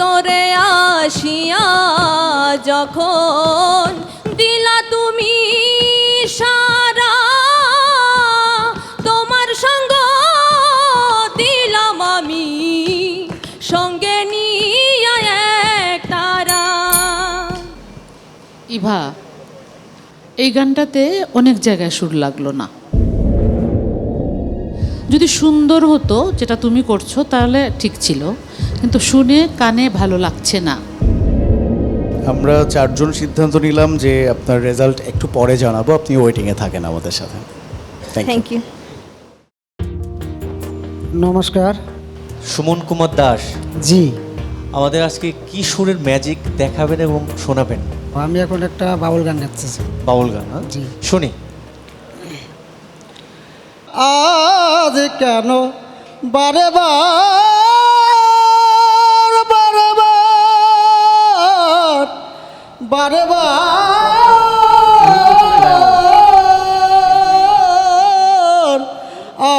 অন্তরে আসিয়া যখন দিলা তুমি সারা, তোমার সঙ্গ দিলাম আমি, সঙ্গে নিয়ে তারা। ইভা, এই গানটাতে অনেক জায়গায় সুর লাগল না। যদি সুন্দর হতো, যেটা তুমি করছ, তাহলে ঠিক ছিল। কিন্তু শুনে কানে ভালো লাগছে না। আমরা চারজন সিদ্ধান্ত নিলাম যে আপনার রেজাল্ট একটু পরে জানাব আপনি ওয়েটিংয়ে থাকেন আমাদের সাথে। থ্যাংক ইউ নমস্কার। সুমন কুমার দাস। জি। আমাদের আজকে কি সুরের ম্যাজিক দেখাবেন এবং শোনাবেন। আমি এখন একটা বাউল গান গাচ্ছি। বাউল গান হ্যাঁ? জি। শুনি। আজ কেন বারে বার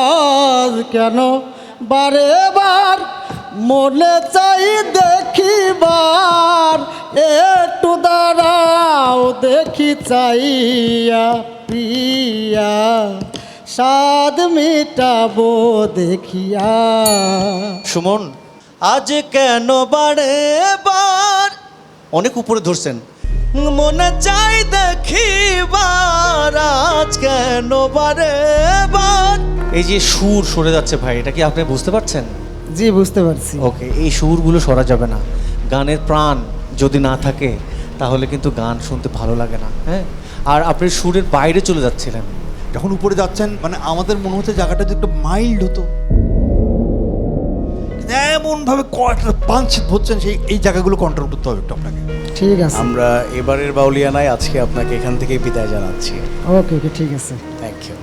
আজ কেন বারে বার? মনে চাই দেখিবার, একটু দাঁড়াও দেখি চাইয়া পিয়া। সাদ মিটাবো দেখিয়া। সুমন, আজ কেন বারে বার? অনেক উপরে ধরছেন। মনে চাই দেখিবার, আজ কেন বার এই যে সুর সরে যাচ্ছে ভাই এটা কি আপনি বুঝতে পারছেন? জি বুঝতে পারছি। ওকে এই সুরগুলো সরা যাবে না। গানের প্রাণ যদি না থাকে তাহলে কিন্তু গান শুনতে ভালো লাগে না হ্যাঁ? আর আপনি সুরের বাইরে চলে যাচ্ছিলেন। যখন উপরে যাচ্ছেন মানে আমাদের মনে হচ্ছে জায়গাটা যে একটু মাইল্ড হতো। এমনভাবে কয়েকটা পাঞ্চ ধরছেন সেই এই জায়গাগুলো কন্ট্রোল করতে হবে একটু আপনাকে। ঠিক আছে। আমরা এবারের বাউলিয়ানায় আজকে আপনাকে এখান থেকে বিদায় জানাচ্ছি। ওকে ওকে ঠিক আছে। Thank you